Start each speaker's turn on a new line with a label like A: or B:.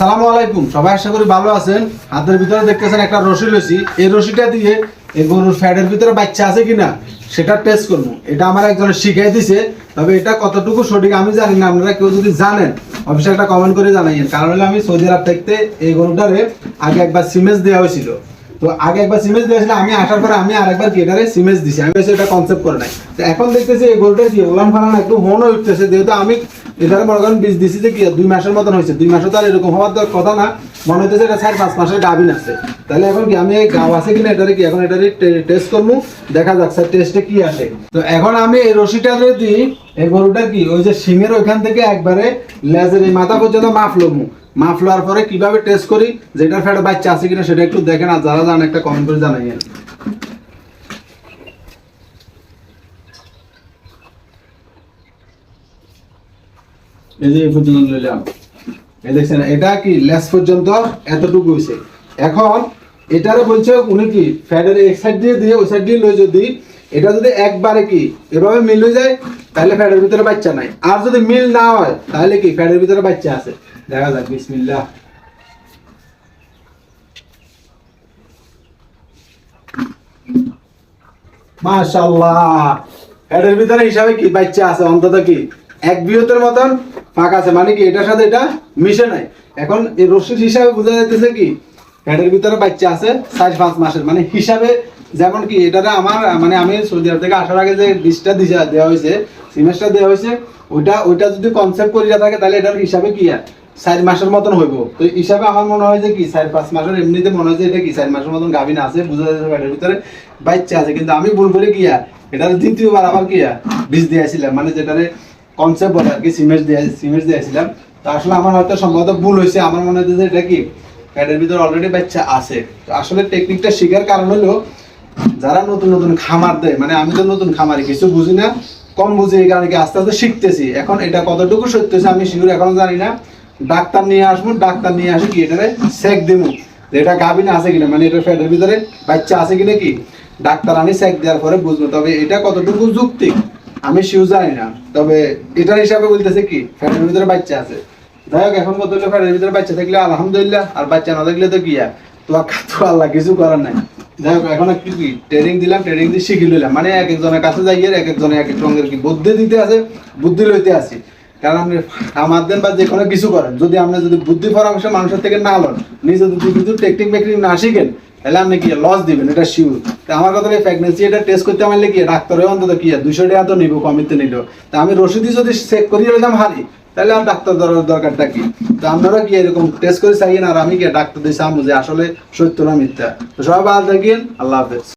A: আসসালামু আলাইকুম। সবাই আশা করি ভালো আছেন। হাতের ভিতরে দেখতেছেন একটা রশি লসি এই রশিটা দিয়ে এই গরুর ফ্যাটের ভিতরে বাচ্চা আছে কিনা, সেটা টেস্ট করব। এটা আমার একজনের শিখাই দিছে, তবে এটা কতটুকু সঠিক আমি জানি না। আপনারা কেউ যদি জানেন অফিসে একটা কমেন্ট করে জানাইয়েন। কারণ হলে আমি সৌদি আরব থাকতে এই গরুটারে আগে একবার সিমেজ দেওয়া হয়েছিল। তো আগে একবার সিমেজ দিয়েছিল আমি আসার পরে আমি আরেকবার কেটারে সিমেজ দিছি। আমি এটা কনসেপ্ট করে নাই। তো এখন দেখতেছি এই গরুটা কি ওলান ফালান একটু হন উঠতেছে, যেহেতু আমি এটারে মনে করেন বীজ দিছি যে কি, দুই মাসের মতন হয়েছে। দুই মাসে তো আর এরকম হওয়ার কথা না। মনে হইতেছে এটা চার পাঁচ মাসের গাভিন আছে তাহলে এখন কি আমি গাও আছে কিনা এটারে কি, এখন এটারে টেস্ট করব, দেখা যাক স্যার টেস্টে কি আসে। তো এখন আমি এই রশিটা যদি এই গরুটার কি, ওই যে শিঙের ওইখান থেকে একবারে লেজের এই মাথা পর্যন্ত মাফ লমু মাফ পরে কীভাবে টেস্ট করি? যেটার ফ্যাটে বাচ্চা আছে কিনা সেটা একটু দেখেন আর যারা জানেন একটা কমেন্ট করে জানাইয়েন এতটুকু এখন বলছে উনি কি এক সাইড দিয়ে ওই সাইড দিয়ে যদি এটা যদি একবারে কি এভাবে মিল হয়ে যায়, তাহলে ভিতরে বাচ্চা নাই। আর যদি মিল না হয়, তাহলে কি ফ্যাটের ভিতরে বাচ্চা আছে? দেখা যাক, বিসমিল্লাহ। মাশাআল্লাহ। এটার ভিতরে হিসাবে কি বাচ্চা আছে? অন্তত কি এক মতন ফাঁক আছে? মানে কি এটার সাথে এটা মিশে নাই? এখন এই হিসাবে বোঝা যাইতেছে কি ভিতরে বাচ্চা আছে চার পাঁচ মাসের। মানে হিসাবে যেমন কি আমার মানে আমি সৌদি আরব থেকে আসার আগে যে দিশা দেওয়া হয়েছে সিমেন্টটা দেওয়া হয়েছে, ওইটা ওইটা যদি কনসেপ্ট করিয়া থাকে, তাহলে এটার হিসাবে কি আর? চার মাসের মতন হইব। তো হিসাবে আমার মনে হয় যে কি, চার পাঁচ মাসের এমনিতে মনে হয় যে এটা কি, চার মাসের মতন গাভিন আছে, বোঝা যাচ্ছে পেটের ভিতরে বাচ্চা আছে। কিন্তু আমি ভুল করে কি আর, এটার দ্বিতীয়বার আবার কি আর, বীজ দিয়েছিলাম মানে যেটারে কনসেপ্ট বলে আর কি সিমেন্ট দিয়ে সিমেন্ট দিয়েছিলাম তো আসলে আমার হয়তো সম্ভবত ভুল হয়েছে আমার মনে হচ্ছে যে এটা কি এটার ভিতরে অলরেডি বাচ্চা আছে। তো আসলে টেকনিকটা শেখার কারণ হলো, যারা নতুন নতুন খামার দেয় মানে আমি তো নতুন খামারি, কিছু বুঝি না, কম বুঝি এই কারণে আস্তে আস্তে শিখতেছি। এখন এটা কতটুকু সত্য আমি শিখুর এখনও জানি না। ডাক্তার নিয়ে আসব, ডাক্তার নিয়ে আসি কি এটারে সেক দিব এটা গাভিন আছে কিনা? মানে এটা ফ্যাটের ভিতরে বাচ্চা আছে কিনা কি? ডাক্তার আনি সেক দেওয়ার পরে বুঝব। তবে এটা কতটুকু যুক্তি আমি শিউ জানি না। তবে এটার হিসাবে বলতেছে কি, ফ্যাটের ভিতরে বাচ্চা আছে। যাই হোক, এখন কত ফ্যাটের ভিতরে বাচ্চা থাকলে আলহামদুলিল্লাহ, আর বাচ্চা না থাকলে তো কি আর? তো আল্লাহ, কিছু করার নাই। যাই হোক, এখন একটু কি ট্রেনিং দিলাম ট্রেনিং দিয়ে শিখি লইলাম। মানে এক একজনের কাছে যাই এক একজনে এক এক রঙের কি বুদ্ধি দিতে আছে, বুদ্ধি লইতে আসি কারণ আপনি দেন বা যে কোনো কিছু করেন, যদি আপনি যদি বুদ্ধি পরামর্শ মানুষের থেকে না লন, নিজে যদি টেকনিক না শিখেন, তাহলে আপনি কি লস দিবেন, এটা শিওর তা আমার কথা প্রেগনেন্সি এটা টেস্ট করতে আমার ডাক্তারে অন্তত কি, দুইশো টাকা তো নিবো, কমিতে নিল। তা আমি রসিদি যদি চেক করিয়ে নিলাম হারি, তাহলে আমার ডাক্তার দরকারটা কি? তো আপনারা কি এরকম টেস্ট করে চাইয়েন, আর আমি কি ডাক্তার দিয়ে সামু যে আসলে সত্য না মিথ্যা। তো সবাই ভালো থাকেন, আল্লাহ হাফেজ।